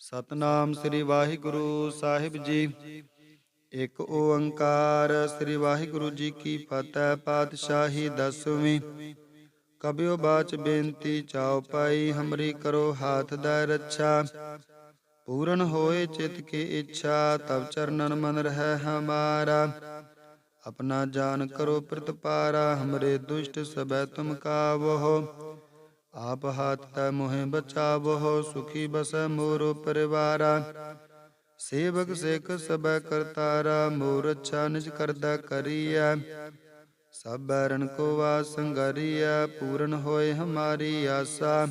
ਸਤਨਾਮ ਸ੍ਰੀ ਵਾਹਿਗੁਰੂ ਸਾਹਿਬ ਜੀ। ਇੱਕ ਓੰਕਾਰ ਸ੍ਰੀ ਵਾਹਿਗੁਰੂ ਜੀ ਕੀ ਫਤਿਹ, ਪਾਤਸ਼ਾਹੀ ਦਸਵੀਂ। ਕਬਿਓ ਬਾਚ ਬੇਨਤੀ ਚਾਉ ਪਾਈ, ਹਮਰੀ ਕਰੋ ਹਾਥ ਦਾ ਰੱਛਾ। ਪੂਰਨ ਹੋਏ ਚਿਤ ਕੀ ਇੱਛਾ ਤਬ ਚਰਨਨ ਮਨ ਰਹਿ ਹਮਾਰਾ। ਆਪਣਾ ਜਾਨ ਕਰੋ ਪ੍ਰਤਪਾਰਾ, ਹਮਰੇ ਦੁਸ਼ਟ ਸਬੈ ਤੁਮ ਕਾਵਹੁ ਆਪ ਹਾਥ ਤੈ ਮੋਹਿ ਬਚਾਵਹੁ, ਸੁਖੀ ਬਸੈ ਮੋਰੋ ਪਰਿਵਾਰਾ। ਸੇਵਕ ਸੇਖ ਸਬੈ ਕਰਤਾਰਾ ਮੋਰ ਅੱਛਾ ਨਿਜ ਕਰਦਾ ਕਰੀਐ। ਸਭ ਬੈਰਨ ਕੋ ਵਾਸ ਸੰਗਰੀਐ, ਪੂਰਨ ਹੋਏ ਹਮਾਰੀ ਆਸਾ।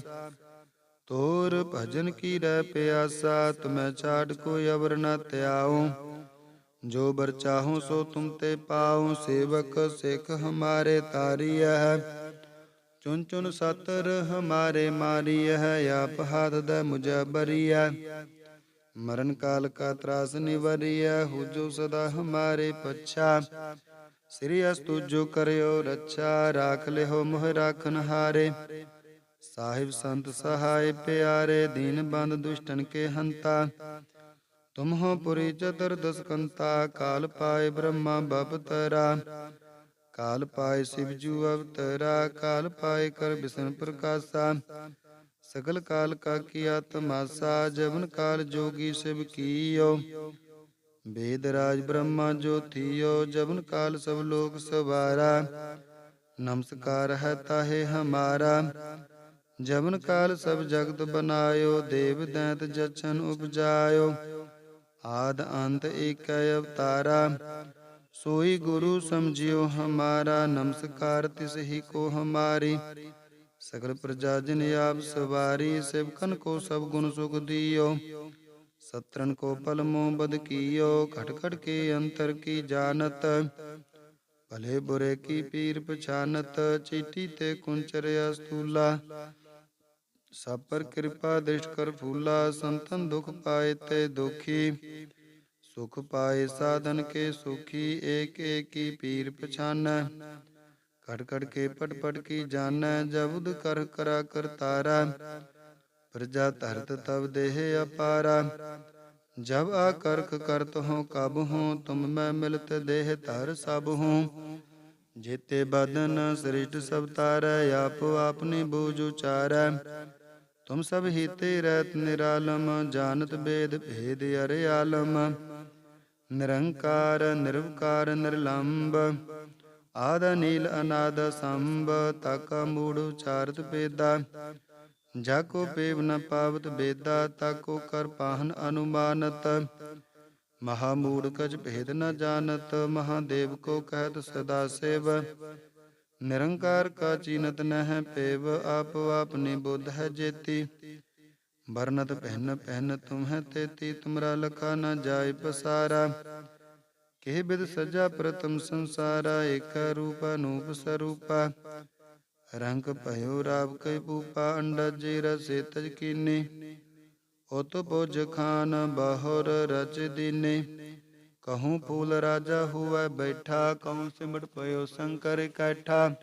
ਤੋਰ ਭਜਨ ਕੀ ਰਹਿ ਪਿਆਸਾ, ਤੁਮੈ ਛਾੜ ਕੋਈ ਅਵਰ ਨ ਤਿਆਉ ਜੋ ਬਰ ਚਾਹੂੰ ਸੋ ਤੁਮ ਤੇ ਪਾਉ, ਸੇਵਕ ਸਿੱਖ ਹਮਾਰੇ ਤਾਰੀਐ। ਚੁਨ ਚੁਨ ਸਤਰ ਹਮਾਰੇ ਮਾਰੀਐ ਆਪ ਹਾਥ ਦੇ ਮੁਝੈ ਬਰੀਐ। ਮਰਨ ਕਾਲ ਕਾ ਤਰਾਸ ਨਿਵਰੀਐ, ਹੁਜੋ ਸਦਾ ਹਮਾਰੇ ਪਛਾ। ਸ੍ਰੀ ਅਸਤੁ ਜੋ ਕਰਿਓ ਰੱਛਾ, ਰਾਖ ਲਿਓ ਮੋਹ ਰਾਖਨ ਹਾਰੇ। ਸਾਹਿਬ ਸੰਤ ਸਹਾਇ ਪਿਆਰੇ, ਦੀਨ ਬੰਦ ਦੁਸ਼ਟਨ ਕੇ ਹੰਤਾ। ਤੁਮ ਹੋ ਪੁਰੀ ਚਤੁਰ ਕੰਤਾ ਕਾਲ ਪਾਏ ਬ੍ਰਹਮਾ ਬਪ ਤਰਾ ਕਾਲ ਪਾਏ ਸਿਵ ਜੂ ਅਵਤਰਾ ਕਾਲ ਪਾਏ ਕਰ ਬਿਸ਼ਨ ਪ੍ਰਕਾਸ਼ਾ ਸਗਲ ਕਾਲ ਕਾ ਕੀਆ ਤਮਾਸਾ ਜਵਨ ਕਾਲ ਜੋਗੀ ਸਿਵ ਕੀਓ ਵੇਦ ਰਾਜ ਬ੍ਰਹਮਾ ਜੋਤੀਓ ਜਵਨ ਕਾਲ ਸਭ ਲੋਕ ਸਵਾਰਾ ਨਮਸਕਾਰ ਹੈ ਤਾਹੇ ਹਮਾਰਾ ਜਵਨ ਕਾਲ ਸਭ ਜਗਤ ਬਨਾਇਓ ਦੇਵ ਦੈਂਤ ਜਚਨ ਉਪਜਾਇਓ ਆਦ ਅੰਤ ਏਕੈ ਅਵਤਾਰਾ ਸੋਈ ਗੁਰੂ ਸਮਝਿਓ ਹਮਾਰਾ ਨਮਸਕਾਰ ਤਿਸ ਹੀ ਕੋ ਹਮਾਰੀ ਸਗਲ ਪ੍ਰਜਾ ਜਨ ਆਪ ਸਵਾਰੀ ਸੇਵਕਨ ਕੋ ਸਭ ਗੁਣ ਸੁਖ ਦਿਓ ਸਤਰਨ ਕੋ ਪਲ ਮੋ ਬਦ ਕੀਓ ਖਟ ਖਟ ਕੇ ਅੰਤਰ ਕੀ ਜਾਣਤ ਭਲੇ ਬੁਰੇ ਕੀ ਪੀਰ ਪਛਾਨਤ ਚੀਟੀ ਤੇ ਕੁੰਚਰ ਅਸਤੂਲਾ ਸਭ ਪਰ ਕਿਰਪਾ ਦ੍ਰਿਸ਼ਟ ਕਰ ਫੂਲਾ ਸੰਤਨ ਦੁਖ ਪਾਏ ਤੇ ਦੁਖੀ ਸੁਖ ਪਾਏ ਸਾਧਨ ਕੇ ਸੁਖੀ ਏਕ ਏਕੀ ਪੀਰ ਪਛਾਨੈ। ਕੜ ਕੜ ਕੇ ਪਟ ਪਟ ਕੀ ਜਾਣੈ ਜਬੁਦ ਕਰ ਕਰਾ ਕਰਤਾਰਾ ਪ੍ਰਜਾ ਧਰਤ ਤਬ ਦੇਹ ਅਪਾਰਾ। ਜਬ ਆ ਕਰਤ ਹੋ ਕਬ ਹੂੰ, ਤੁਮ ਮੈਂ ਮਿਲਤ ਦੇਹ ਧਰ ਸਭ ਹੂੰ। ਜੇਤੇ ਬਦਨ ਸ੍ਰਿਸ਼ਟ ਸਭ ਤਾਰੈ, ਆਪ ਆਪਨੀ ਬੂਝ ਉਚਾਰੈ। ਤੁਮ ਸਭ ਹੀਤੇ ਰਹਿਤ ਨਿਰਾਲਮ, ਜਾਣਤ ਬੇਦ ਭੇਦ ਅਰੇ ਆਲਮ। ਨਿਰੰਕਾਰ, ਨਿਰਵਕਾਰ ਨਿਰਲੰਭ ਆਦ ਨੀਲ ਅਨਾਦ ਸੰਭ, ਤਕ ਮੂੜ ਉਚਾਰਤ ਪੇਦਾ ਜਾ ਕੋ ਪੇਵ ਨ ਪਾਵਤ ਬੇਦਾ ਤਾਕੋ ਕਰ ਪਾਹਨ ਅਨੁਮਾਨਤ। ਮਹਾ ਮੂੜ ਕਜ ਭੇਦ ਨ ਜਾਣਤ, ਮਹਾਦੇਵ ਕੋ ਕਹਿਤ ਸਦਾ ਸੇਵ। ਨਿਰੰਕਾਰ ਕਾ ਚੀਨਤ ਨਹਿ ਪੇਵ, ਆਪ ਆਪਨੀ ਬੁੱਧ ਹੈ ਜੇਤੀ। ਬਰਨਤ ਪਹਿਨ ਪਹਿਨ ਤੁਮਹਿ ਤੇਤੀ, ਤੁਮਰਾ ਲਖਾ ਨ ਜਾਏ ਪਸਾਰਾ। ਕਿਹ ਬਿਦ ਸਜਾ ਪ੍ਰਤਮ ਸੰਸਾਰਾ, ਏਕ ਰੂਪ ਅਨੂਪ ਸਰੂਪਾ। ਰੰਗ ਭਇਓ ਰਾਵ ਕੈ ਪੂਪਾ ਅੰਡਜ ਰਸੇ ਤਜ ਕੀਨੇ। ਉਤ ਬੁਝ ਖਾਨ ਬਹੁਰ ਰਚ ਦੀਨੇ। ਕਹੂੰ ਫੂਲ ਰਾਜਾ ਹੁਐ ਬੈਠਾ, ਕਹੂੰ ਸਿਮਟ ਪਇਓ ਸ਼ੰਕਰ ਇਕੱਠਾ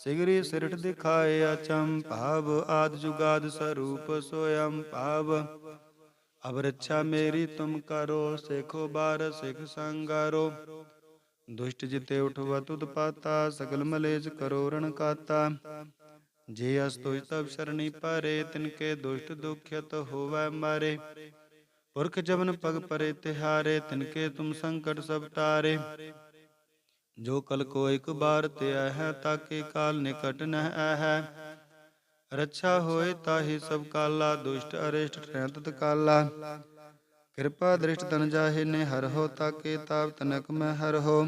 ਸਿਗਰੀ ਸਿਰਠ ਦਿਖਾਏ ਅਚੰ ਭਾਵ ਆਦ ਜੁਗਾਦ ਸਰੂਪ ਸੋਯੰ ਭਾਵ ਅਬ ਰੱਛਾ ਮੇਰੀ ਤੁਮ ਕਰੋ, ਸੇਖੋ ਬਾਰ ਸਿਖ ਸੰਗਾਰੋ। ਦੁਸ਼ਟ ਜਿਤੇ ਉਠਵਾ ਤੁਧ ਪਾਤਾ ਸਗਲ ਮਲੇਜ ਕਰੋ ਰਣ ਕਾਤਾ। ਜੇ ਅਸ ਤੁਜ ਤਬ ਸ਼ਰਣੀ ਪਰੇ ਤਿਨਕੇ ਦੁਸ਼ਟ ਦੁਖਿਤ ਹੋਵੈ ਮਾਰੇ। ਪੁਰਖ ਜਵਨ ਪਗ ਪਰੇ ਤਿਹਾਰੇ ਤਿਨਕੇ ਤੁਮ ਸੰਕਟ ਸਭ ਟਾਰੇ। ਜੋ ਕਲ ਕੋ ਇਕ ਬਾਰ ਧਿਆ ਹੈ ਤਾਕੇ ਕਾਲ ਨਿਕਟ ਨਹਿ ਆਹੈ। ਰੱਛਾ ਹੋਏ ਤਾਹੀ ਸਭ ਕਾਲਾ, ਦੁਸ਼ਟ ਅਰਿਸ਼ਟ ਟ੍ਰੈਤ ਤਕਾਲਾ। ਕਿਰਪਾ ਦ੍ਰਿਸ਼ਟ ਤਨ ਜਾਹੇ ਨੇ ਹਰ ਹੋ, ਤਾਕੇ ਤਾਪ ਤਨਕ ਮੈਂ ਹਰ ਹੋ।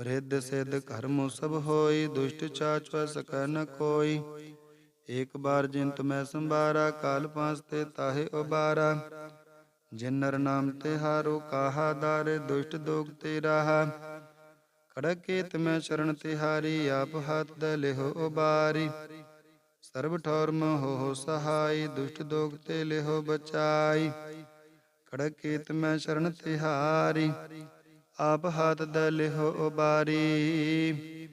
ਰਿੱਧ ਸਿੱਧ ਕਰਮੁ ਸਭ ਹੋਈ, ਦੁਸ਼ਟ ਚਾਚ ਸਕੈ ਨ ਕੋਈ। ਏਕ ਬਾਰ ਜਿੰਤ ਮੈਂ ਸੰਭਾਰਾ, ਕਾਲ ਪਾਸ ਤੇ ਤਾਹੇ ਉਬਾਰਾ। ਜਿਨ ਨਰ ਨਾਮ ਤੇ ਹਾਰੋ ਕਾਹਾ ਦਾਰੇ ਦੁਸ਼ਟ ਦੋਗ ਤੇ ਰਾਹਾ ਖੜਕੇਤ ਮੈਂ ਸ਼ਰਨ ਤਿਹਾਰੀ, ਆਪ ਹੱਥ ਦ ਲਿਹੋ ਉਬਾਰੀ। ਸਰਬ ਠੌਰ ਮੋਹ ਹੋ ਸਹਾਈ, ਦੁਸ਼ਟ ਦੋਗ ਤੇ ਲਿਹੋ ਬਚਾਈ। ਖੜਕ ਖੜਕੇਤ ਮੈਂ ਸ਼ਰਨ ਤਿਹਾਰੀ, ਆਪ ਹੱਥ ਦ ਲਿਹੋ ਉਬਾਰੀ।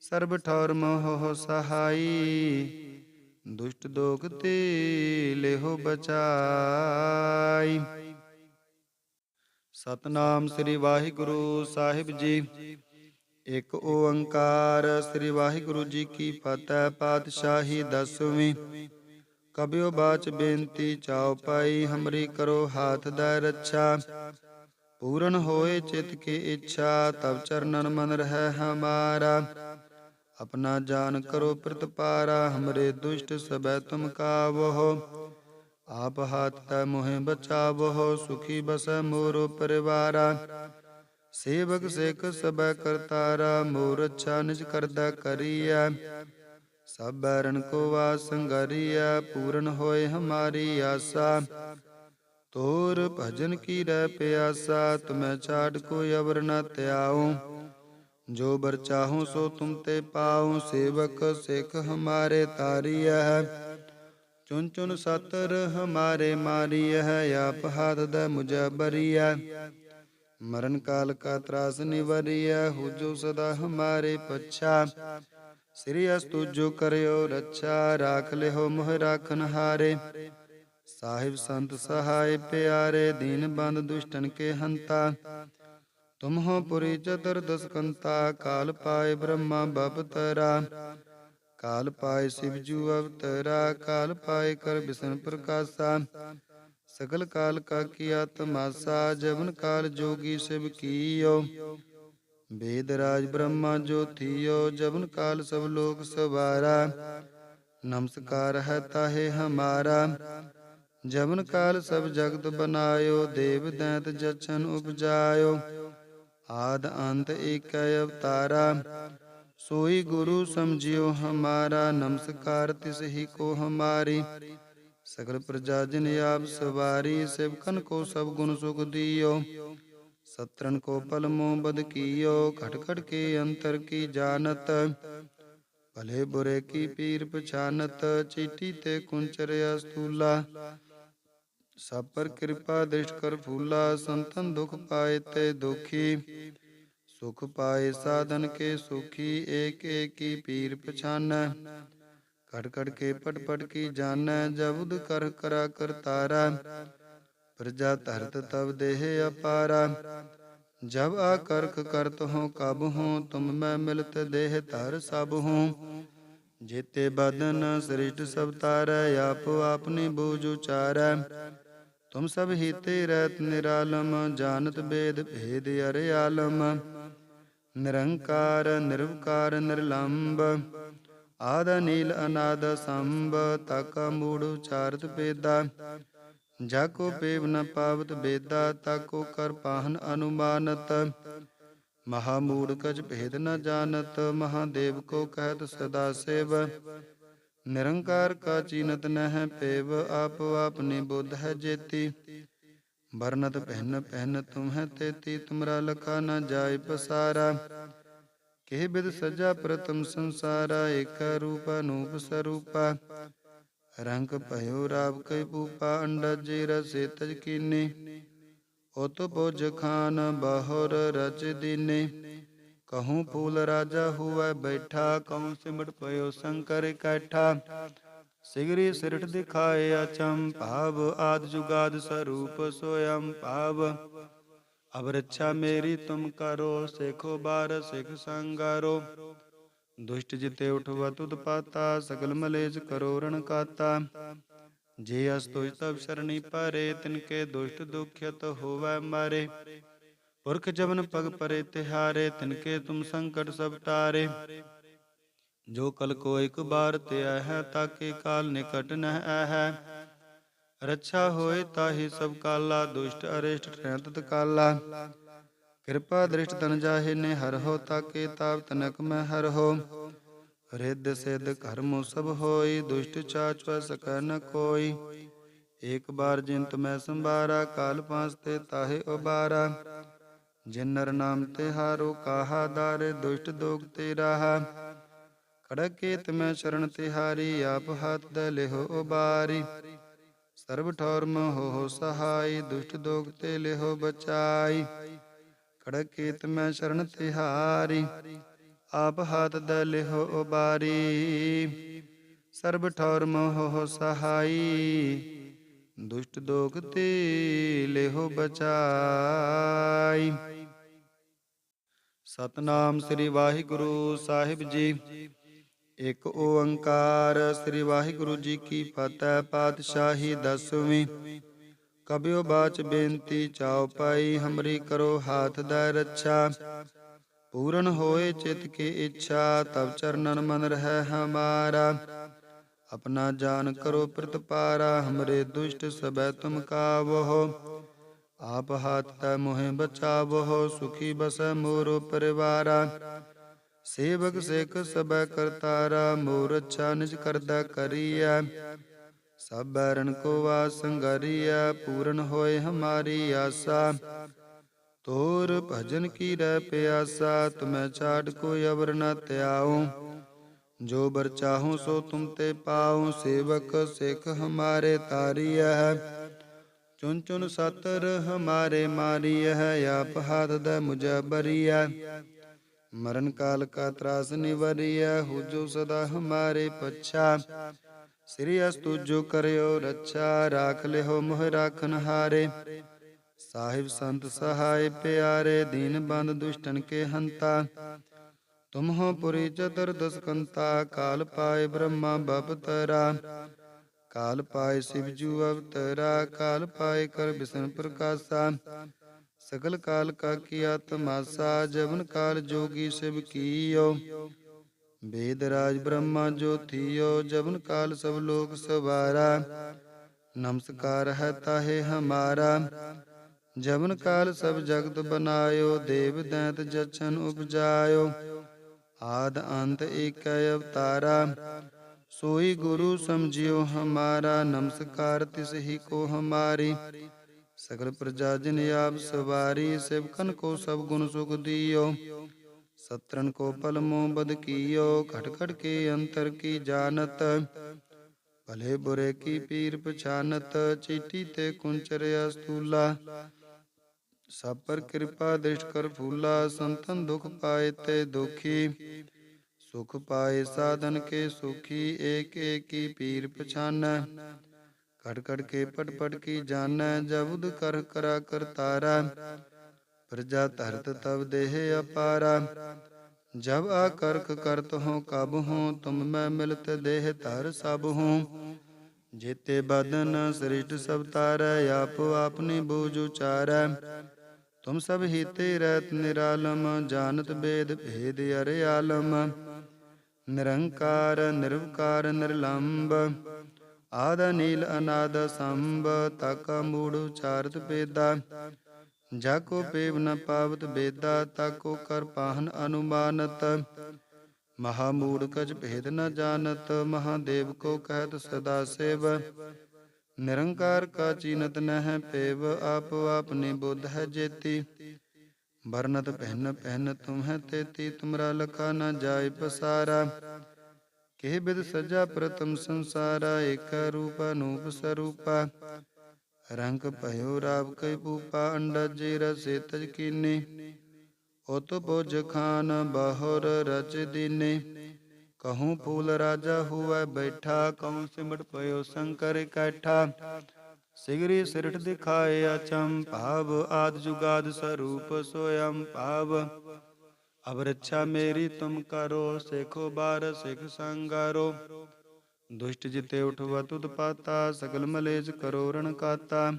ਸਰਬ ਠੌਰ ਮੋਹ ਹੋ ਸਹਾਈ, ਦੁਸ਼ਟ ਦੋਖ ਤੇ ਲਿਹੋ ਬਚਾਈ। ਸਤਨਾਮ ਸ੍ਰੀ ਵਾਹਿਗੁਰੂ ਸਾਹਿਬ ਜੀ। ਇਕ ਓੰਕਾਰ, ਸ੍ਰੀ ਵਾਹਿਗੁਰੂ ਜੀ ਕੀ ਫਤਿਹ, ਪਾਤਸ਼ਾਹੀ ਦਸਵੀਂ। ਕਬਿਓ ਬਾਚ ਬੇਨਤੀ ਚਾਉ ਪਾਈ, ਹਮਰੀ ਕਰੋ ਹਾਥ ਦਾ ਰੱਛਾ। ਪੂਰਨ ਹੋਏ ਚਿਤ ਕੀ ਇੱਛਾ ਤਬ ਚਰਨਨ ਮਨ ਰਹਿ ਹਮਾਰਾ। ਆਪਣਾ ਜਾਨ ਕਰੋ ਪ੍ਰਤਪਾਰਾ, ਹਮਰੇ ਦੁਸ਼ਟ ਸਬੈ ਤੁਮ ਕਾਵਹੁ ਆਪ ਹਾਥ ਤੈ ਮੋਹਿ ਬਚਾਵਹੁ ਸੁਖੀ ਬਸੈ ਮੋਰੋ ਪਰਿਵਾਰਾ। ਸੇਵਕ ਸਿੱਖ ਸਬੈ ਕਰਤਾਰਾ ਮੋਰ ਅੱਛਾ ਨਿਜ ਕਰਦਾ ਕਰੀਐ। ਸਭ ਬੈਰਨ ਕੋ ਵਾਸ ਸੰਗਰੀਐ, ਪੂਰਨ ਹੋਏ ਹਮਾਰੀ ਆਸਾ। ਤੋਰ ਭਜਨ ਕੀ ਰਹਿ ਪਿਆਸਾ, ਤੁਮੈ ਛਾੜ ਕੋਈ ਅਵਰ ਨ ਤਿਆਉ ਜੋ ਬਰ ਚਾਹੂੰ ਸੋ ਤੁਮ ਤੇ ਪਾਉ, ਸੇਵਕ ਸਿੱਖ ਹਮਾਰੇ ਤਾਰੀਐ। ਚੁਨ ਚੁਨ ਸਤਰ ਹਮਾਰੇ ਮਾਰੀਐ, ਆਪ ਹਾਥ ਦਾ ਮੁਝੈ ਬਰੀਐ ਮਰਨ ਕਾਲ ਕਾ ਤਰਾਸ ਨਿਵਰੀਐ, ਹੋ ਸਦਾ ਹਮਾਰੇ ਪਛਾ। ਸ੍ਰੀ ਅਸਤੁ ਜੋ ਕਰਿਓ ਰੱਛਾ, ਰਾਖ ਲਿਓ ਮੋਹ ਰਾਖਨ ਹਾਰੇ। ਸਾਹਿਬ ਸੰਤ ਸਹਾਇ ਪਿਆਰੇ, ਦੀਨ ਬੰਦ ਦੁਸ਼ਟਨ ਕੇ ਹੰਤਾ। ਤੁਮ ਹੋ ਪੁਰੀ ਚਤੁਰਦਸ ਕੰਤਾ ਕਾਲ ਪਾਏ ਬ੍ਰਹਮਾ ਬਪਤਰਾ। ਕਾਲ ਪਾਏ ਸਿਵ ਜੂ ਅਵਤਰਾ, ਕਾਲ ਪਾਏ ਕਰ ਬਿਸ਼ਨ ਪ੍ਰਕਾਸ਼ਾ। ਸਕਲ ਕਾਲ ਕਾ ਕੀਆ ਤਮਾਸਾ ਜਵਨ ਕਾਲ ਜੋਗੀ ਸਿਵ ਕੀਓ। ਵੇਦ ਰਾਜ ਬ੍ਰਹਮਾ ਜੋਤੀਓ ਜਵਨ ਕਾਲ ਸਭ ਲੋਕ ਸਵਾਰਾ। ਨਮਸਕਾਰ ਹੈ ਤਾਹੇ ਹਮਾਰਾ। ਜਵਨ ਕਾਲ ਸਭ ਜਗਤ ਬਨਾਇਓ, ਦੇਵ ਦੈਂਤ ਜਚਨ ਉਪਜਾਇਓ। ਆਦ ਅੰਤ ਏਕੈ ਅਵਤਾਰਾ। ਸੋਈ ਗੁਰੂ ਸਮਝਿਓ ਹਮਾਰਾ। ਨਮਸਕਾਰ ਤਿਸ ਹੀ ਕੋ ਹਮਾਰੀ। ਸਗਲ ਪ੍ਰਜਾ ਜਨ ਆਪ ਸਵਾਰੀ ਸੇਵਕਨ ਕੋ ਸਭ ਗੁਣ ਸੁਖ ਦਿਓ ਸਤਰਨ ਕੋ ਪਲ ਮੋ ਬਦ ਕੀਓ ਖਟ ਖਟ ਕੇ ਅੰਤਰ ਕੀ ਜਾਣਤ ਭਲੇ ਬੁਰੇ ਕੀ ਪੀਰ ਪਛਾਨਤ ਚੀਟੀ ਤੇ ਕੁੰਚਰ ਅਸਤੂਲਾ ਸਭ ਪਰ ਕਿਰਪਾ ਦ੍ਰਿਸ਼ਟ ਕਰ ਫੂਲਾ ਸੰਤਨ ਦੁਖ ਪਾਏ ਤੇ ਦੁਖੀ ਸੁਖ ਪਾਏ ਸਾਧਨ ਕੇ ਸੁਖੀ ਏਕ ਏਕੀ ਪੀਰ ਪਛਾਨੈ ਕੜ ਕੇ ਪਟ ਪਟ ਕੀ ਜਾਣੈ ਜਬੁਦ ਕਰ ਕਰਾ ਕਰਤਾਰਾ ਪ੍ਰਜਾ ਧਰਤ ਤਬ ਦੇਹ ਅਪਾਰਾ। ਜਬ ਆ ਕਰਖ ਕਰਤ ਹੋ ਕਬ ਹੋ, ਤੁਮ ਮੈਂ ਮਿਲਤ ਦੇਹ ਧਰ ਸਭ ਹੂੰ। ਜੇਤੇ ਬਦਨ ਸ੍ਰਿਸ਼ਟ ਸਭ ਤਾਰੈ, ਆਪ ਆਪਨੀ ਬੂਝ ਉਚਾਰੈ। ਤੁਮ ਸਭ ਹੀਤੇ ਰਹਿਤ ਨਿਰਾਲਮ, ਜਾਣਤ ਬੇਦ ਭੇਦ ਅਰੇ ਆਲਮ। ਨਿਰੰਕਾਰ, ਨਿਰਵਕਾਰ ਨਿਰਲੰਭ ਆਦ ਨੀਲ ਅਨਾਦ ਸੰਭ, ਤਕ ਮੂੜ ਉਚਾਰਤ ਪੇਦਾ ਜਾ ਕੋ ਪੇਵ ਨ ਪਾਵਤ ਬੇਦਾ, ਤਾਕੋ ਕਰ ਪਾਹਨ ਅਨੁਮਾਨਤ। ਮਹਾ ਮੂੜ ਕਜ ਭੇਦ ਨ ਜਾਣਤ, ਮਹਾਦੇਵ ਕੋ ਕਹਿਤ ਸਦਾ ਸੇਵ। ਨਿਰੰਕਾਰ ਕਾ ਚੀਨਤ ਨਹਿ ਪੇਵ, ਆਪ ਆਪਨੀ ਬੁੱਧ ਹੈ ਜੇਤੀ। ਵਰਨਤ ਪਹਿਨ ਪਹਿਨ ਤੁਮਹਿ ਤੇਤੀ, ਤੁਮਰਾ ਲਖਾ ਨ ਜਾਏ ਪਸਾਰਾ। ਕਿਹ ਬਿਦ ਸਜਾ ਪ੍ਰਤਮ ਸੰਸਾਰਾ, ਏਕ ਰੂਪ ਅਨੂਪ ਸਰੂਪਾ। ਰੰਗ ਭਇਓ ਰਾਵ ਕੈ ਪੂਪਾ ਅੰਡਜ ਰਸੇ ਤਜ ਕੀਨੇ। ਉਤ ਬੁਜ ਖਾਨ ਬਹੁਰ ਰਚ ਦੀਨੇ। ਕਹੂੰ ਫੂਲ ਰਾਜਾ ਹੁਆ ਬੈਠਾ, ਕਹੂੰ ਸਿਮਟ ਪਇਓ ਸ਼ੰਕਰ ਇਕੱਠਾ ਸਿਗਰੀ ਸਿਰਠ ਦਿਖਾਏ ਅਚੰ ਭਾਵ, ਆਦ ਜੁਗਾਦ ਸਰੂਪ ਸੋਯੰ ਭਾਵ। ਅਬ ਰੱਛਾ ਮੇਰੀ ਤੁਮ ਕਰੋ, ਸੇਖੋ ਬਾਰ ਸਿਖ ਸੰਗਾਰੋ। ਦੁਸ਼ਟ ਜਿਤੇ ਉਠਵਾ ਤੁਧ ਪਾਤਾ, ਸਗਲ ਮਲੇਜ ਕਰੋ ਰਣ ਕਾਤਾ। ਜੇ ਅਸ ਤੁਜ ਤਬ ਸ਼ਰਣੀ ਪਰੇ ਤਿਨਕੇ ਦੁਸ਼ਟ ਦੁਖਿਤ ਹੋਵੈ ਮਾਰੇ। ਪੁਰਖ ਜਮਨ ਪਗ ਪਰੇ ਤਿਹਾਰੇ ਤਿਨਕੇ ਤੁਮ ਸੰਕਟ ਸਭ ਟਾਰੇ। ਜੋ ਕਲ ਕੋ ਇਕ ਬਾਰ ਤੇ ਹੈ, ਤਾਕੇ ਕਾਲ ਨਿਕਟ ਨਹਿ ਹੈ ਰੱਛਾ ਹੋਏ ਤਾਹੀ ਸਭ ਕਾਲਾ, ਦੁਸ਼ਟ ਅਰਿਸ਼ਟ ਟ੍ਰੈਤ ਤਕਾਲਾ ਕਿਰਪਾ ਦ੍ਰਿਸ਼ਟ ਤਨ ਜਾਹੇ ਨੇ ਹਰ ਹੋ, ਤਾਕੇ ਤਾਪ ਤਨਕ ਮੈਂ ਹਰ ਹੋ। ਰਿੱਧ ਸਿੱਧ ਕਰਮੋ ਸਭ ਹੋਈ, ਦੁਸ਼ਟ ਚਾਚ ਸਕੈ ਨ ਕੋਈ। ਇੱਕ ਬਾਰ ਜਿੰਤ ਮੈਂ ਸੰਭਾਰਾ, ਕਾਲ ਪਾਸ ਤੇ ਤਾਹੇ ਉਬਾਰਾ। ਜਿਨ ਨਰ ਨਾਮ ਤੇ ਹਾਰੋ, ਕਾਹਾ ਦਾਰੇ, ਦੁਸ਼ਟ ਦੋਗ ਤੇ ਰਾਹਾ। ਖੜਕ ਕੇਤ ਮੈਂ ਸ਼ਰਨ ਤਿਹਾਰੀ ਆਪ ਹੱਥ ਦ ਉਬਾਰੀ। ਸਰਬ ਠੌਰ ਮੋਹ ਹੋ ਸਹਾਈ, ਦੁਸ਼ਟ ਦੋਗ ਤੇ ਲਿਹੋ ਬਚਾਈ। ਖੜਕ ਕੇਤ ਮੈਂ ਸ਼ਰਨ ਤਿਹਾਰੀ, ਆਪ ਹੱਥ ਦ ਲਿਹੋ ਉਬਾਰੀ। ਸਰਬ ਠੌਰ ਮੋਹ ਸਹਾਈ, ਦੁਸ਼ਟ ਦੋਖ ਤੇ ਲਿਹੋ ਬਚਾਈ। ਸਤਨਾਮ ਸ੍ਰੀ ਵਾਹਿਗੁਰੂ ਸਾਹਿਬ ਜੀ। ਇਕ ਓੰਕਾਰ ਸ੍ਰੀ ਵਾਹਿਗੁਰੂ ਜੀ ਕੀ ਫਤਿਹ, ਪਾਤਸ਼ਾਹੀ ਦਸਵੀਂ। ਕਬਿਓ ਬਾਚ ਬੇਨਤੀ ਚਾਉ ਪਾਈ, ਹਮਰੀ ਕਰੋ ਹਾਥ ਦਾ ਰੱਛਾ। ਪੂਰਨ ਹੋਏ ਚਿਤ ਕੀ ਇੱਛਾ ਤਬ ਚਰਨਨ ਮਨ ਰਹਿ ਹਮਾਰਾ। ਆਪਣਾ ਜਾਨ ਕਰੋ ਪ੍ਰਤਪਾਰਾ, ਹਮਰੇ ਦੁਸ਼ਟ ਸਬੈ ਤੁਮ ਕਾਵਹੁ ਆਪ ਹਾਥ ਤੈ ਮੋਹਿ ਬਚਾਵਹੁ ਸੁਖੀ ਬਸੈ ਮੋਰੋ ਪਰਿਵਾਰਾ। ਸੇਵਕ ਸੇਖ ਸਭੈ ਕਰਤਾਰਾ, ਮੂਰਛਾ ਨਿਜ ਕਰਦਾ ਕਰੀਐ। ਸਭ ਰਣ ਕੋ ਵਾਸੰਗਰੀਐ ਪੂਰਨ ਹੋਏ ਹਮਾਰੀ ਆਸਾ। ਤੋਰ ਭਜਨ ਕੀ ਰਹਿ ਪਿਆਸਾ, ਤੁਮੈ ਛਾੜ ਕੋਈ ਅਵਰ ਨ ਤਿਆਉ ਜੋ ਬਰ ਚਾਹੂ ਸੋ ਤੁਮ ਤੇ ਪਾਉ, ਸੇਵਕ ਸਿੱਖ ਹਮਾਰੇ ਤਾਰੀਐ। ਚੁਨ ਚੁਨ ਸਤਰ ਹਮਾਰੇ ਮਾਰੀਐ, ਆਪ ਹੱਥ ਦਾ ਮੁਜਬਰੀਐ ਮਰਨ ਕਾਲ ਕਾ ਤਰਾਸ ਨਿਵਰਿਆ ਹੁਜੋ ਸਦਾ ਹਮਾਰੇ ਪਛਾ। ਸ੍ਰੀ ਅਸਤੂ ਜੋ ਕਰਿਓ ਰੱਛਾ, ਰਾਖ ਲਿਓ ਮੋਹ ਰਾਖਨ ਹਾਰੇ। ਸਾਹਿਬ ਸੰਤ ਸਹਾਇ ਪਿਆਰੇ, ਦੀਨ ਬੰਦ ਦੁਸ਼ਟਨ ਕੇ ਹੰਤਾ। ਤੁਮ ਹੋ ਪੁਰੀ ਚਤਰ ਦਸਕੰਤਾ, ਕਾਲ ਪਾਏ ਬ੍ਰਹਮਾ ਬਪਤਰਾ। ਕਾਲ ਪਾਏ ਸਿਵ ਜੂ ਅਵਤਰਾ, ਕਾਲ ਪਾਏ ਕਰ ਬਿਸਨ ਪ੍ਰਕਾਸ਼ਾ। सकल काल का किया तमाशा जवन काल जोगी शिव कियो। वेद राज ब्रह्मा ज्योतियो जवन काल सब लोग सवारा। नमस्कार है ताहे हमारा। जवन काल सब जगत बनायो, देव दैत जचन उपजायो। आद अंत एक अवतारा। सोई गुरु समझियो हमारा, नमस्कार तिस ही को हमारी। सकल प्रजा जिन आप सवारी, सेवकन को सब गुण सुख दियो। सत्रन को पल मोहबद कियो खट खट के अंतर की जानत। भले बुरे की पीर पछानत, चीटी ते कुंचर अस्तूला। सब पर कृपा दृष्ट कर फूला, संतन दुख पाए ते दुखी। सुख पाए साधन के सुखी एक एक की पीर पछान ਕੜ ਕੜ ਕੇ ਪੜ ਪੜ ਕੀ ਜਾਣੈ ਜਬਦ ਕਰ ਕਰਾ ਕਰਤਾਰਾ ਪ੍ਰਜਾ ਧਰਤ ਤਬ ਦੇਹ ਅਪਾਰਾ। ਜਬ ਆ ਕਰਤ ਹੋ ਕਬ ਹੋ, ਤੁਮ ਮੈਂ ਮਿਲਤ ਦੇਹ ਧਰ ਸਭ ਹੋ। ਜੇਤੇ ਬਦਨ ਸ੍ਰਿਸ਼ਟ ਸਭ ਤਾਰੈ, ਆਪ ਆਪਨੀ ਬੂਝ ਉਚਾਰੈ। ਤੁਮ ਸਭ ਹੀਤੇ ਰਤ ਨਿਰਾਲਮ ਜਾਣਤ ਬੇਦ ਭੇਦ ਅਰਿਆਲਮ ਨਿਰੰਕਾਰ, ਨਿਰਵਕਾਰ ਨਿਰਲੰਭ ਆਦ ਨੀਲ ਅਨਾਦ ਸੰਭ, ਤਕ ਮੂੜ ਉਚਾਰਤ ਪੇਦਾ ਜਾ ਕੋ ਪੇਵ ਨ ਪਾਵਤ ਬੇਦਾ ਤਾ ਕੋ ਕਰ ਪਾਹਨ ਅਨੁਮਾਨਤ। ਮਹਾ ਮੂੜ ਕਜ ਭੇਦ ਨ ਜਾਣਤ, ਮਹਾਦੇਵ ਕੋ ਕਹਿਤ ਸਦਾ ਸੇਵ। ਨਿਰੰਕਾਰ ਕਾ ਚੀਨਤ ਨਹਿ ਪੇਵ, ਆਪ ਆਪਨੇ ਬੁੱਧ ਹੈ ਜੇਤੀ। ਵਰਨਤ ਪਹਿਨ ਪਹਿਨ ਤੁਮ ਹੈ ਤੇਤੀ, ਤੁਮਰਾ ਲਖਾ ਨ ਜਾਏ ਪਸਾਰਾ। ਕਿਹ ਬਿਦ ਸਜਾ ਪ੍ਰਤਮ ਸੰਸਾਰਾ ਏਕ ਰੂਪ ਅਨੂਪ ਸਰੂਪਾ ਰੰਗ ਭਇਓ ਰਾਵ ਕੈ ਪੂਪਾ ਅੰਡਾ ਜੇ ਰਸੇ ਤਜ ਕੀਨੇ। ਉਤ ਬੋਜ ਖਾਨ ਬਾਹਰ ਰਚ ਦੀਨੇ। ਕਹੂੰ ਫੂਲ ਰਾਜਾ ਹੋਵੇ ਬੈਠਾ, ਕਹੂੰ ਸਿਮਟ ਪਇਓ ਸ਼ੰਕਰ ਇਕੱਠਾ ਸਿਗਰੀ ਸਿਰਠ ਦਿਖਾਏ ਅਚੰਮ ਭਾਵ, ਆਦ ਜੁਗਾਦ ਸਰੂਪ ਸੋਇਮ ਭਾਵ। ਅਬ ਰੱਛਾ ਮੇਰੀ ਤੁਮ ਕਰੋ, ਸਿਖੋ ਬਾਰ ਸਿਖ ਸੰਗਾਰੋ। ਦੁਸ਼ਟ ਜਿਤੇ ਉਠਵਾ ਤੁਧ ਪਾਤਾ ਸਗਲ ਮਲੇਜ ਕਰੋ ਰਣ ਕਾਤਾ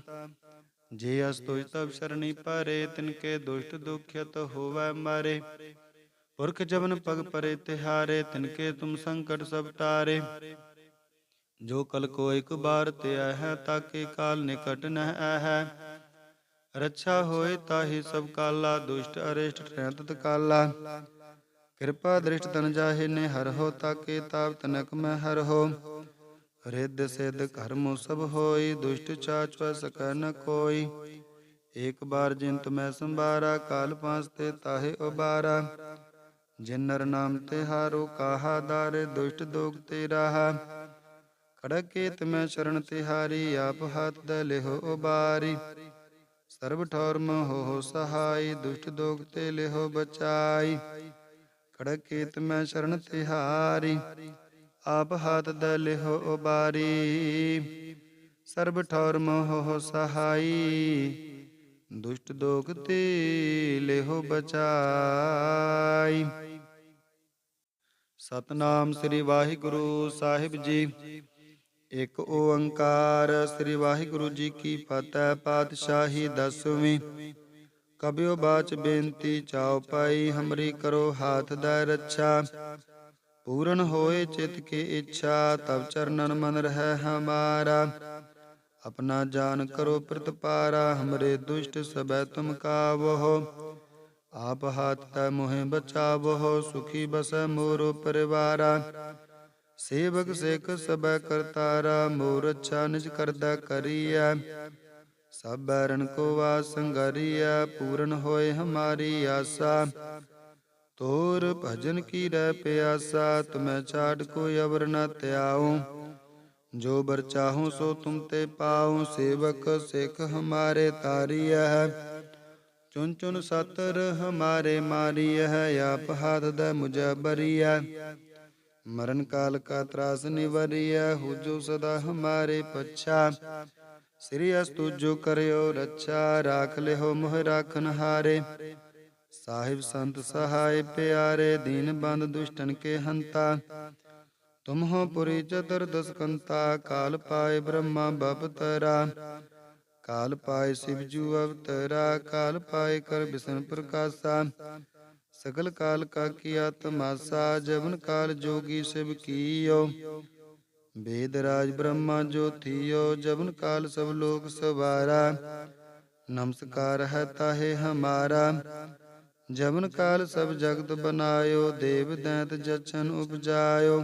ਜੇ ਅਸ ਤੁਜ ਤਬ ਸਰਣੀ ਪਾਰੇ, ਤਿਨ ਕੇ ਦੁਸ਼ਟ ਦੁਖਿਤ ਹੋਵੈ ਮਾਰੇ। ਪੁਰਖ ਜਵਨ ਪਗ ਪਰੇ ਤਿਹਾਰੇ, ਤਿਨ ਕੇ ਤੁਮ ਸੰਕਟ ਸਭ ਤਾਰੇ। ਜੋ ਕਲ ਕੋ ਇੱਕ ਬਾਰ ਤੇ ਆਹ ਤਾਕੇ ਕਾਲ ਨਿਕਟ ਨਹਿ ਆਹ। ਰੱਛਾ ਹੋਏ ਤਾਹੀ ਸਭ ਕਾਲਾ, ਦੁਸ਼ਟ, ਅਰਿਸ਼ਟ ਟ੍ਰੈਂਤਤ ਕਾਲਾ। ਕਿਰਪਾ ਦ੍ਰਿਸ਼ਟ ਤਨ ਜਾਹੇ ਨੇ ਹਰ ਹੋ ਤਾ ਕੇ ਤਾਪ ਤਨਕ ਮੈਂ ਹਰ ਹੋ। ਰਿੱਧ ਸਿੱਧ ਕਰਮ ਸਭ ਹੋਈ, ਦੁਸ਼ਟ ਚਾਚੁਆ ਸਕੈ ਨ ਕੋਈ। ਏਕ ਬਾਰ ਜਿੰਤ ਤੁਮੈ ਸੰਭਾਰਾ, ਕਾਲ ਪਾਸ ਤੇ ਤਾਹੇ ਉਬਾਰਾ। ਜਿਨ ਨਰ ਨਾਮ ਤੇ ਹਾਰੂ, ਕਾਹਾ ਦਾਰੇ, ਦੁਸ਼ਟ ਦੋਗ ਤੇ ਰਾਹਾ। ਖੜਕੇ ਤਮੈ ਸ਼ਰਨ ਤਿਹਾਰੀ, ਆਪ ਹੱਥ ਦੇ ਲਿਹੋ ਉਬਾਰੀ। ਸਰਬ ਠੌਰ ਮੋਹ ਸਹਾਈ, ਦੁਸ਼ਟ ਦੋਗ ਤੇ ਲਿਹੋ ਬਚਾਈ। ਖੜਕ ਕੀਤ ਮੈਂ ਸ਼ਰਨ ਤਿਹਾਰੀ, ਆਪ ਹਾਥ ਦ ਲਿਹੋ ਉਬਾਰੀ। ਸਰਬ ਠੌਰ ਮੋਹ ਸਹਾਈ, ਦੁਸ਼ਟ ਦੋਗ ਤੇ ਲਿਹੋ ਬਚਾਈ। ਸਤਨਾਮ ਸ੍ਰੀ ਵਾਹਿਗੁਰੂ ਸਾਹਿਬ ਜੀ। ਇਕ ਓੰਕਾਰ ਸ੍ਰੀ ਵਾਹਿਗੁਰੂ ਜੀ ਕੀ ਫਤਿਹ, ਪਾਤਸ਼ਾਹੀ ਦਸਵੀਂ। ਕਬਿਓ ਬਾਚ ਬੇਨਤੀ ਚਾਉ ਪਾਈ, ਹਮਰੀ ਕਰੋ ਹਾਥ ਦਾ ਰੱਛਾ। ਪੂਰਨ ਹੋਏ ਚਿਤ ਕੀ ਇੱਛਾ ਤਬ ਚਰਨਨ ਮਨ ਰਹਿ ਹਮਾਰਾ। ਆਪਣਾ ਜਾਨ ਕਰੋ ਪ੍ਰਤਪਾਰਾ, ਹਮਰੇ ਦੁਸ਼ਟ ਸਬੈ ਤੁਮ ਕਾਵਹੁ ਆਪ ਹਾਥ ਤੈ ਮੋਹਿ ਬਚਾਵਹੁ ਸੁਖੀ ਬਸੈ ਮੋਰੋ ਪਰਿਵਾਰਾ। ਸੇਵਕ ਸੇਖ ਸਬੈ ਕਰਤਾਰਾ ਮੋਰ ਅੱਛਾ ਨਿਜ ਕਰਦਾ ਕਰੀਐ। ਸਭ ਰਣ ਕੋ ਵਾਸ ਪੂਰਨ ਹੋਏ ਹਮਾਰੀ ਆਸਾ। ਤੋਰ ਭਜਨ ਕੀ ਰਹਿ ਪਿਆਸਾ, ਤੁਮੈ ਛਾੜ ਕੋਈ ਅਵਰ ਨ ਤਿਆਉ ਜੋ ਬਰ ਚਾਹੂੰ ਸੋ ਤੁਮ ਤੇ ਪਾਉ, ਸੇਵਕ ਸਿੱਖ ਹਮਾਰੇ ਤਾਰੀਐ। ਚੁਨ ਚੁਨ ਸਤਰ ਹਮਾਰੇ ਮਾਰੀਐ, ਆਪ ਹਾਥ ਦਾ ਮੁਝੈ ਬਰੀਐ ਮਰਨ ਕਾਲ ਕਾ ਤਰਾਸ ਨਿਵਰੀਐ ਹੋ ਸਦਾ ਹਮਾਰੇ ਪਛਾ। ਸ੍ਰੀ ਅਸਤੁ ਜੋ ਕਰਿਓ ਰੱਛਾ, ਰਾਖ ਲਿਓ ਮੋਹ ਰਾਖਨ ਹਾਰੇ। ਸਾਹਿਬ ਸੰਤ ਸਹਾਇ ਪਿਆਰੇ, ਦੀਨ ਬੰਦ ਦੁਸ਼ਟਨ ਕੇ ਹੰਤਾ। ਤੁਮ ਹੋ ਪੁਰੀ ਚਤੁਰਦਸ ਦਸਕੰਤਾ, ਕਾਲ ਪਾਏ ਬ੍ਰਹਮਾ ਬਪਤਰਾ ਕਾਲ ਪਾਏ ਸਿਵ ਜੂ ਅਵਤਰਾ, ਕਾਲ ਪਾਏ ਕਰ ਬਿਸ਼ਨ ਪ੍ਰਕਾਸ਼ਾ। ਸਗਲ ਕਾਲ ਕਾ ਕੀਆ ਤਮਾਸਾ ਜਵਨ ਕਾਲ ਜੋਗੀ ਸਿਵ ਕੀਓ ਵੇਦ ਰਾਜ ਬ੍ਰਹਮਾ ਜੋਤੀਓ ਜਵਨ ਕਾਲ ਸਭ ਲੋਕ ਸਵਾਰਾ ਨਮਸਕਾਰ ਹੈ ਤਾਹੇ ਹਮਾਰਾ ਜਵਨ ਕਾਲ ਸਭ ਜਗਤ ਬਨਾਇਓ ਦੇਵ ਦੈਂਤ ਜਚਨ ਉਪਜਾਇਓ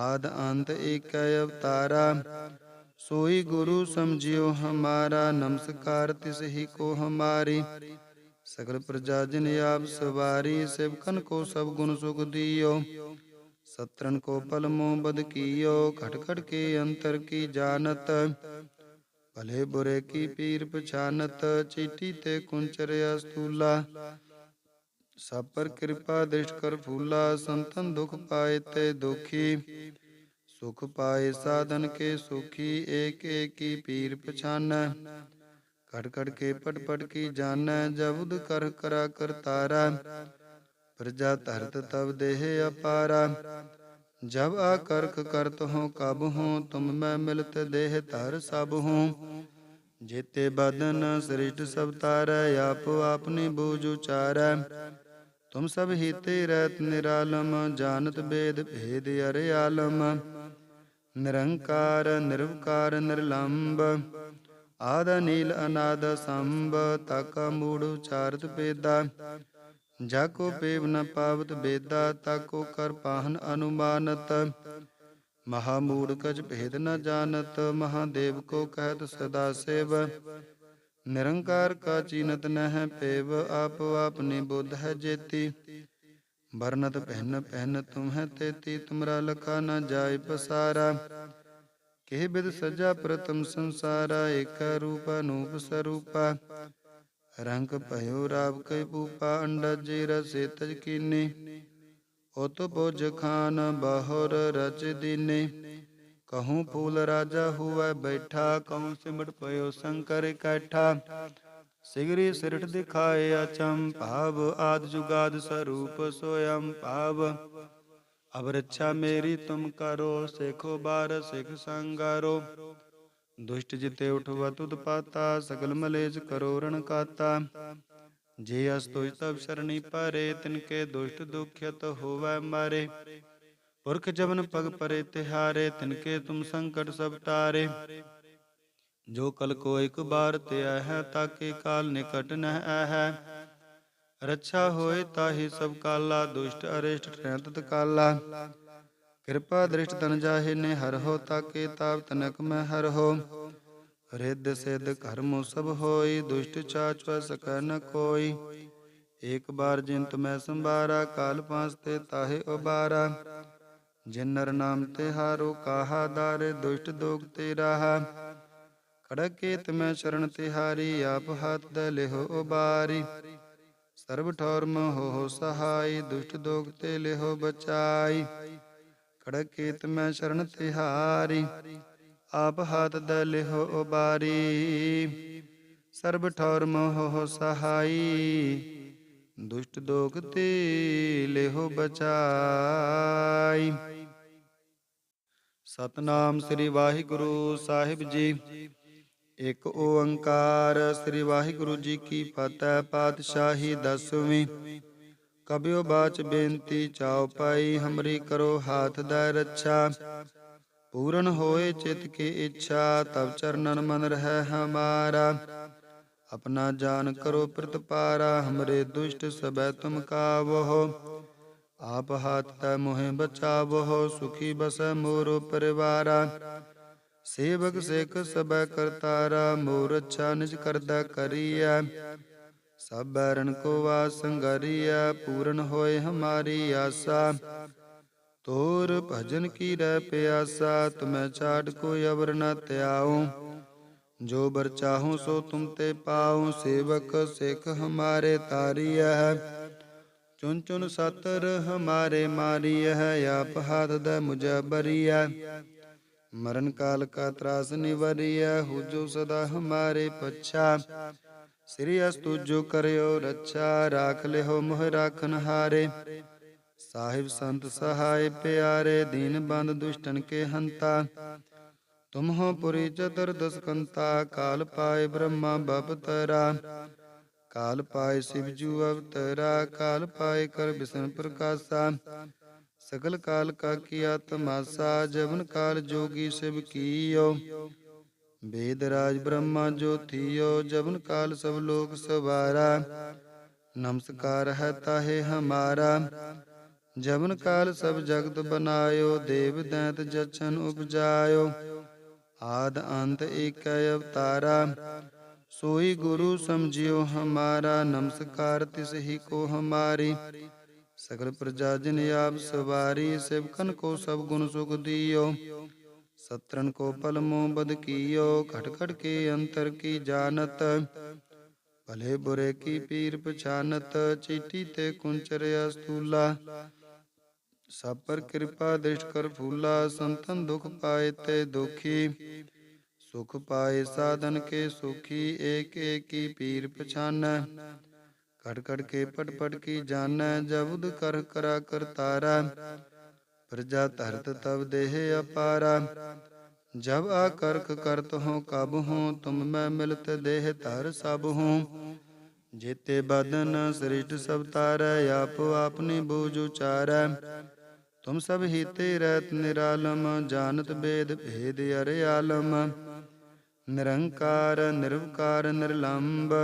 ਆਦ ਅੰਤ ਏਕੈ ਅਵਤਾਰਾ ਸੋਈ ਗੁਰੂ ਸਮਝਿਓ ਹਮਾਰਾ ਨਮਸਕਾਰ ਤਿਸ ਹੀ ਕੋ ਹਮਾਰੀ ਸਗਲ ਪ੍ਰਜਾ ਜਿਨ ਆਪ ਸਵਾਰੀ ਸਿਵਕਨ ਕੋ ਸਭ ਗੁਣ ਸੁਖ ਦਿਓ ਸਤਰਨ ਕੋ ਪਲ ਮੋਹ ਬਦ ਕੀਓ ਖਟ ਖਟ ਕੇ ਅੰਤਰ ਕੀ ਜਾਣਤ ਭਲੇ ਬੁਰੇ ਕੀ ਪੀਰ ਪਛਾਨਤ ਚੀਟੀ ਤੇ ਕੁੰਚਰਿਆ ਸਤੂਲਾ ਸਭ ਪਰ ਕਿਰਪਾ ਦ੍ਰਿਸ਼ਟ ਕਰ ਫੂਲਾ ਸੰਤਨ ਦੁਖ ਪਾਏ ਤੇ ਦੁਖੀ ਸੁਖ ਪਾਏ ਸਾਧਨ ਕੇ ਸੁਖੀ ਏਕ ਏਕੀ ਪੀਰ ਪਛਾਨੈ ਕੜ ਕੜ ਕੇ ਪਟ ਪਟ ਕੀ ਜਾਣੈ, ਜਬੁਦ ਕਰ ਕਰਾ ਕਰਤਾਰਾ ਪ੍ਰਜਾ ਧਰਤ ਤਬ ਦੇਹ ਅਪਾਰਾ। ਜਬ ਆ ਕਰਖ ਕਰਤ ਹੋ ਕਬ ਹੋ, ਤੁਮ ਮੈਂ ਮਿਲਤ ਦੇਹ ਧਰ ਸਭ ਹੋ। ਜੇਤੇ ਬਦਨ ਸ੍ਰਿਸ਼ਟ ਸਭ ਤਾਰੈ, ਆਪ ਆਪਨੀ ਬੂਝ ਉਚਾਰੈ। ਤੁਮ ਸਭ ਹੀਤੇ ਰਹਿਤ ਨਿਰਾਲਮ, ਜਾਣਤ ਬੇਦ ਭੇਦ ਅਰੇ ਆਲਮ। ਨਿਰੰਕਾਰ, ਨਿਰਵਕਾਰ ਨਿਰਲੰਭ ਆਦ ਨੀਲ ਅਨਾਦ ਸੰਭ, ਤਕ ਮੂੜ ਉਚਾਰਤ ਪੇਦਾ ਜਾ ਕੋ ਪੇਵ ਨ ਪਾਵਤ ਬੇਦਾ, ਤਾਕੋ ਕਰ ਪਾਹਨ ਅਨੁਮਾਨਤ। ਮਹਾ ਮੂੜ ਕਜ ਭੇਦ ਨ ਜਾਣਤ ਮਹਾਦੇਵ ਕੋ ਕਹਿਤ ਸਦਾ ਸੇਵ। ਨਿਰੰਕਾਰ ਕਾ ਚੀਨਤ ਨਹਿ ਪੇਵ, ਆਪ ਆਪਨੇ ਬੁੱਧ ਹੈ ਜੇਤੀ। ਵਰਨਤ ਪਹਿਨ ਪਹਿਨ ਤੁਮਹਿ ਤੇਤੀ, ਤੁਮਰਾ ਲਖਾ ਨ ਜਾਏ ਪਸਾਰਾ। ਕਿਹ ਬਿਦ ਸਜਾ ਪ੍ਰਤਮ ਸੰਸਾਰਾ, ਏਕ ਰੂਪ ਅਨੂਪ ਸਰੂਪਾ। ਰੰਗ ਭਇਓ ਰਾਵ ਕੈ ਪੂਪਾ ਅੰਡਾ ਜੀ ਰਸੇ ਤਜ ਕੀਨੇ। ਉਤ ਬੋਜ ਖਾਨ ਬਾਹਰ ਰਚ ਦੀਨੇ। ਕਹੂੰ ਫੂਲ ਰਾਜਾ ਹੁਐ ਬੈਠਾ, ਕਹੂੰ ਸਿਮਟ ਪਇਓ ਸ਼ੰਕਰ ਇਕੱਠਾ ਸਿਗਰੀ ਸਿਰਠ ਦਿਖਾਏ ਅਚੰ ਭਾਵ, ਆਦ ਜੁਗਾਦ ਸਰੂਪ ਸੋਯੰ ਭਾਵ। ਅਬ ਰੱਛਾ ਮੇਰੀ ਤੁਮ ਕਰੋ, ਸੇਖੋ ਬਾਰ ਸਿਖ ਸੰਗਾਰੋ। ਦੁਸ਼ਟ ਜਿਤੇ ਉਠਵਾ ਤੁਧ ਸਗਲ ਮਲੇਜ ਕਰੋ ਰਣ ਕਾਤਾ। ਜੇ ਅਸ ਤੁਜ ਤਬ ਸ਼ਰਣੀ ਪਰੇ ਤਿਨਕੇ ਦੁਸ਼ਟ ਦੁਖਿਤ ਹੋਵੈ ਮਾਰੇ। ਪੁਰਖ ਜਵਨ ਪਗ ਪਰੇ ਤਿਹਾਰੇ ਤਿਨਕੇ ਤੁਮ ਸੰਕਟ ਸਭ ਟਾਰੇ। ਜੋ ਕਲ ਕੋ ਇਕ ਬਾਰ ਤੇ ਹੈ, ਤਾਕੇ ਕਾਲ ਨਿਕਟ ਨਹਿ ਹੈ। ਰੱਛਾ ਹੋਏ ਤਾਹੀ ਸਭ ਕਾਲਾ, ਦੁਸ਼ਟ ਅਰਿਸ਼ਟ ਟ੍ਰੈਤਤ ਕਾਲਾ। ਕਿਰਪਾ ਦ੍ਰਿਸ਼ਟ ਤਨ ਜਾਹੇ ਨੇ ਹਰ ਹੋ ਤਾਕੇ ਤਾਪ ਤਨਕ ਮੈਂ ਹਰ ਹੋ। ਰਿੱਧ ਸਿੱਧ ਕਰਮੁ ਸਭ ਹੋਈ, ਦੁਸ਼ਟ ਚਾਚ ਸਕੈ ਨ ਕੋਈ। ਏਕ ਬਾਰ ਜਿੰਤ ਮੈਂ ਸੰਭਾਰਾ, ਕਾਲ ਪਾਸ ਤੇ ਤਾਹੇ ਉਬਾਰਾ। ਜਿਨ ਨਰ ਨਾਮ ਤੇ ਹਾਰੋ, ਕਾਹਾ ਦਾਰੇ, ਦੁਸ਼ਟ ਦੋਗ ਤੇ ਰਾਹਾ। ਖੜਕੇ ਤਮੈ ਸ਼ਰਨ ਤਿਹਾਰੀ, ਆਪ ਹੱਥ ਦੇ ਲਿਹੋ ਉਬਾਰੀ। ਸਰਬ ਠੌਰ ਮੋਹ ਸਹਾਈ, ਦੁਸ਼ਟ ਦੋਗ ਤੇ ਲਿਹੋ ਬਚਾਈ। ਖੜਕ ਕੀਤ ਮੈਂ ਸ਼ਰਨ ਤਿਹਾਰੀ, ਆਪ ਹੱਥ ਦ ਲਿਹੋ ਉਬਾਰੀ। ਸਰਬ ਠੌਰ ਮੋਹ ਸਹਾਈ, ਦੁਸ਼ਟ ਦੋਖ ਤੇ ਲਿਹੋ ਬਚਾਈ। ਸਤਨਾਮ ਸ੍ਰੀ ਵਾਹਿਗੁਰੂ ਸਾਹਿਬ ਜੀ। ਇਕ ਓੰਕਾਰ, ਸ੍ਰੀ ਵਾਹਿਗੁਰੂ ਜੀ ਕੀ ਫਤਿਹ। ਪਾਤਸ਼ਾਹੀ ਦਸਵੀਂ। ਕਬਿਓ ਬਾਚ ਬੇਨਤੀ ਚਾਉ ਪਾਈ, ਹਮਰੀ ਕਰੋ ਹਾਥ ਦਾ ਰੱਛਾ। ਪੂਰਨ ਹੋਏ ਚਿਤ ਕੀ ਇੱਛਾ ਤਬ ਚਰਨਨ ਮਨ ਰਹਿ ਹਮਾਰਾ। ਆਪਣਾ ਜਾਨ ਕਰੋ ਪ੍ਰਤਪਾਰਾ, ਹਮਰੇ ਦੁਸ਼ਟ ਸਬੈ ਤੁਮ ਕਾਵਹੁ ਆਪ ਹਾਥ ਤੈ ਮੋਹਿ ਬਚਾਵਹੁ ਸੁਖੀ ਬਸੈ ਮੋਰ ਪਰਿਵਾਰਾ। ਸੇਵਕ ਸਿੱਖ ਸਭੈ ਕਰਤਾਰਾ ਮੋਰ ਅੱਛਾ ਨਿਜ ਕਰਦਾ ਕਰੀਐ। ਸਭ ਰਣ ਕੋ ਵਾਸੰਗਰੀਐ ਪੂਰਨ ਹੋਏ ਹਮਾਰੀ ਆਸਾ। ਤੋਰ ਭਜਨ ਕੀ ਰਹਿ ਪਿਆਸਾ, ਤੁਮੈ ਛਾੜ ਕੋਈ ਅਵਰ ਨ ਤਿਆਉ ਜੋ ਬਰ ਚਾਹੂ ਸੋ ਤੁਮ ਤੇ ਪਾਉ, ਸੇਵਕ ਸਿੱਖ ਹਮਾਰੇ ਤਾਰੀਐ। ਚੁਨ ਚੁਨ ਸਤਰ ਹਮਾਰੇ ਮਾਰੀਐ, ਆਪ ਹੱਥ ਦਾ ਮੁਜਬਰੀਐ ਮਰਨ ਕਾਲ ਕਾ ਤਰਾਸ ਨਿਵਰਿਆ ਹੋ ਜੋ ਸਦਾ ਹਮਾਰੇ ਪਛਾ। ਸ੍ਰੀ ਅਸਤੂ ਜੋ ਕਰਿਓ ਰੱਛਾ, ਰਾਖ ਲਿਓ ਮੋਹ ਰਾਖਨ ਹਾਰੇ। ਸਾਹਿਬ ਸੰਤ ਸਹਾਇ ਪਿਆਰੇ, ਦੀਨ ਬੰਦ ਦੁਸ਼ਟਨ ਕੇ ਹੰਤਾ। ਤੁਮ ਹੋ ਪੁਰੀ ਚਤੁਰ ਦਸਕੰਤਾ, ਕਾਲ ਪਾਏ ਬ੍ਰਹਮਾ ਬਪਤਰਾ ਕਾਲ ਪਾਏ ਸਿਵ ਜੂ ਅਵਤਰਾ, ਕਾਲ ਪਾਏ ਕਰ ਬਿਸ਼ਨ ਪ੍ਰਕਾਸ਼ਾ। ਸਗਲ ਕਾਲ ਕਾ ਕੀਆ ਤਮਾਸਾ ਜਵਨ ਕਾਲ ਜੋਗੀ ਸਿਵ ਕੀਓ। ਵੇਦ ਰਾਜ ਬ੍ਰਹਮਾ ਜੋਤੀਓ ਜਵਨ ਕਾਲ ਸਭ ਲੋਕ ਸਵਾਰਾ। ਨਮਸਕਾਰ ਹੈ ਤਾਹੇ ਹਮਾਰਾ। ਜਵਨ ਕਾਲ ਸਭ ਜਗਤ ਬਨਾਇਓ, ਦੇਵ ਦੈਤ ਜਚਨ ਉਪਜਾਇਓ। ਆਦ ਅੰਤ ਏਕ ਅਵਤਾਰਾ। ਸੋਈ ਗੁਰੂ ਸਮਝਿਓ ਹਮਾਰਾ, ਨਮਸਕਾਰ ਤਿਸ ਕੋ ਹਮਾਰੀ। ਸਗਲ ਪ੍ਰਜਾ ਜਿਨ ਆਪ ਸਵਾਰੀ, ਸਿਵਕਨ ਕੋ ਸਭ ਗੁਣ ਸੁਖ ਦਿਓ। ਸਤਰਨ ਕੋ ਪਲ ਮੋ ਬਦ ਕੀਓ ਘਟ ਘਟ ਕੇ ਅੰਤਰ ਕੀ ਜਾਣਤ। ਭਲੇ ਬੁਰੇ ਕੀ ਪੀਰ ਪਛਾਨਤ, ਚੀਟੀ ਤੇ ਕੁੰਚਰ ਅਸਤੂਲਾ। ਸਭ ਪਰ ਕਿਰਪਾ ਦ੍ਰਿਸ਼ਟ ਕਰ ਫੂਲਾ, ਸੰਤਨ ਦੁਖ ਪਾਏ ਤੇ ਦੁਖੀ। ਸੁਖ ਪਾਏ ਸਾਧਨ ਕੇ ਸੁਖੀ, ਏਕ ਏਕੀ ਪੀਰ ਪਛਾਨੈ। ਕੜ ਕੜ ਕੇ ਪਟ ਪਟ ਕੀ ਜਾਣੈ, ਜਬਦ ਕਰ ਕਰਾ ਕਰਤਾਰਾ ਪ੍ਰਜਾ ਧਰਤ ਤਬ ਦੇਹ ਅਪਾਰਾ। ਜਬ ਆ ਕਰਖ ਕਰਤ ਹੂੰ ਕਬ ਹੂੰ, ਤੁਮ ਮੈਂ ਮਿਲਤ ਦੇਹ ਧਰ ਸਭ ਹੂੰ। ਜੇਤੇ ਬਦਨ ਸ੍ਰਿਸ਼ਟ ਸਭ ਤਾਰੈ, ਆਪ ਆਪਨੀ ਬੂਝ ਉਚਾਰੈ। ਤੁਮ ਸਭ ਹੀਤੇ ਰਹਿਤ ਨਿਰਾਲਮ, ਜਾਣਤ ਬੇਦ ਭੇਦ ਅਰੇ ਆਲਮ। ਨਿਰੰਕਾਰ, ਨਿਰਵਕਾਰ ਨਿਰਲੰਭ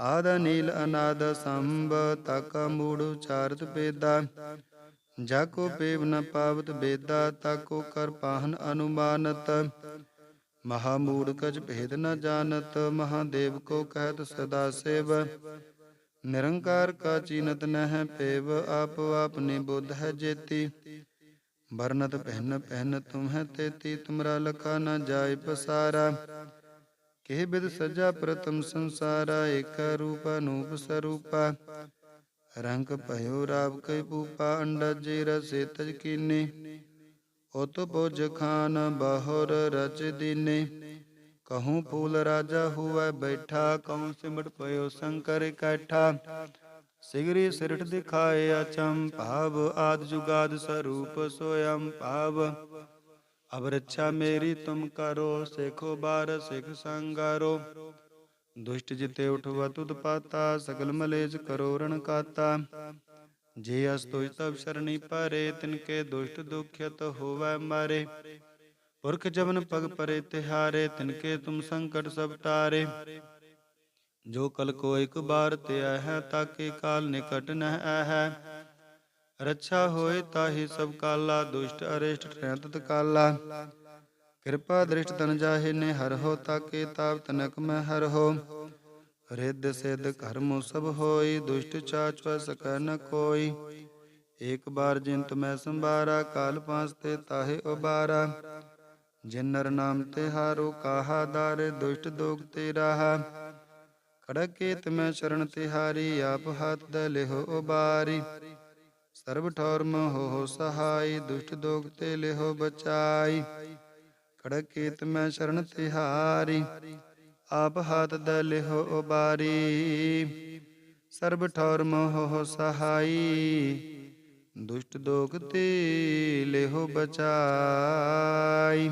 ਆਦ ਨੀਲ ਅਨਾਦ ਸੰਭ, ਤਕ ਮੂੜ ਉਚਾਰਤ ਪੇਦਾ ਜਾ ਕੋ ਪੇਵ ਨ ਪਾਵਤ ਬੇਦਾ, ਤਾ ਕੋ ਕਰ ਪਾਹਨ ਅਨੁਮਾਨਤ। ਮਹਾ ਮੂੜ ਕਜ ਭੇਦ ਨ ਜਾਣਤ ਮਹਾਦੇਵ ਕੋ ਕਹਿਤ ਸਦਾ ਸੇਵ। ਨਿਰੰਕਾਰ ਕਾ ਚੀਨਤ ਨਹਿ ਪੇਵ, ਆਪ ਆਪਨੇ ਬੁੱਧ ਹੈ ਜੇਤੀ। ਵਰਨਤ ਪਹਿਨ ਪਹਿਨ ਤੁਮ ਤੇਤੀ, ਤੁਮਰਾ ਲਖਾ ਨ ਜਾਏ ਪਸਾਰਾ। ਇਹ ਬਿਦ ਸਜਾ ਪ੍ਰਤਮ ਸੰਸਾਰਾ, ਏਕ ਰੂਪ ਅਨੂਪ ਸਰੂਪਾ। ਰੰਗ ਭਇਓ ਰਾਵ ਕੈ ਪੂਪਾ ਅੰਡਾ ਜੇ ਰਸੇ ਤਜ ਕੀਨੇ। ਉਤ ਬੁਝ ਖਾਨ ਬਹੁਰ ਰਚ ਦੀਨੇ। ਕਹੂੰ ਫੂਲ ਰਾਜਾ ਹੋਵੇ ਬੈਠਾ, ਕਹੂੰ ਸਿਮਟ ਪਇਓ ਸ਼ੰਕਰ ਇਕੱਠਾ ਸਿਗਰੀ ਸਿਰਠ ਦਿਖਾਏ ਅਚਮ ਭਾਵ, ਆਦ ਜੁਗਾਦ ਸਰੂਪ ਸੋਇਮ ਭਾਵ। ਅਬ ਰੱਛਾ ਮੇਰੀ ਤੁਮ ਕਰੋ, ਸਿਖੋ ਬਾਰ ਸਿਖ ਸੰਗਾਰੋ। ਦੁਸ਼ਟ ਜਿਤੇ ਉਠਵਾ, ਤੁਧ ਪਾਤਾ, ਸਗਲ ਮਲੇਜ ਕਰੋ, ਰਣ ਕਾਤਾ। ਜੇ ਅਸ ਤੁਜ ਤਬ ਸਰਣੀ ਪਾਰੇ, ਤਿਨ ਕੇ ਦੁਸ਼ਟ ਦੁਖਿਤ ਹੋਵੈ ਮਾਰੇ। ਪੁਰਖ ਜਵਨ ਪਗ ਪਰੇ ਤਿਹਾਰੇ, ਤਿਨ ਕੇ ਤੁਮ ਸੰਕਟ ਸਭ ਤਾਰੇ ਜੋ ਕਲ ਕੋ ਇਕ ਬਾਰ ਤੇ ਆਹ ਤਾਕੇ ਕਾਲ ਨਿਕਟ ਨਹਿ ਆਹ। ਰੱਛਾ ਹੋਏ ਤਾਹੀ ਸਭ ਕਾਲਾ, ਦੁਸ਼ਟ ਅਰਿਸ਼ਟ ਟ੍ਰੈਂਤਤ ਕਾਲਾ। ਕਿਰਪਾ ਦ੍ਰਿਸ਼ਟ ਤਨ ਜਾਹੇ ਨੇ ਹਰ ਹੋ, ਤਾਕੇ ਤਾਪ ਤਨਕ ਮੈਂ ਹਰ ਹੋ। ਰਿੱਧ ਸਿੱਧ ਕਰਮ ਸਭ ਹੋਈ, ਦੁਸ਼ਟ ਚਾਚ ਸਕੈ ਨ ਕੋਈ। ਏਕ ਬਾਰ ਜਿੰਤ ਮੈਂ ਸੰਭਾਰਾ, ਕਾਲ ਪਾਸ ਤੇ ਤਾਹੇ ਉਬਾਰਾ। ਜਿਨ ਨਰ ਨਾਮ ਤੇ ਹਾਰੂ, ਕਾਹਾ ਦਾਰੇ, ਦੁਸ਼ਟ ਦੋਗ ਤੇ ਰਾਹਾ। ਖੜਕੇ ਤਮੈ ਸ਼ਰਨ ਤਿਹਾਰੀ, ਆਪ ਹੱਥ ਦਲਿਹੁ ਉਬਾਰੀ। ਸਰਬ ਠੌਰ ਮੋਹ ਸਹਾਈ, ਦੁਸ਼ਟ ਦੋਗ ਤੇ ਲਿਹੋ ਬਚਾਈ। ਖੜਕ ਕੀਤ ਮੈਂ ਸ਼ਰਨ ਤਿਹਾਰੀ, ਆਪ ਹਾਥ ਦ ਲਿਹੋ ਉਬਾਰੀ। ਸਰਬ ਠੌਰ ਮੋਹ ਸਹਾਈ, ਦੁਸ਼ਟ ਦੋਗ ਤੇ ਲਿਹੋ ਬਚਾਈ।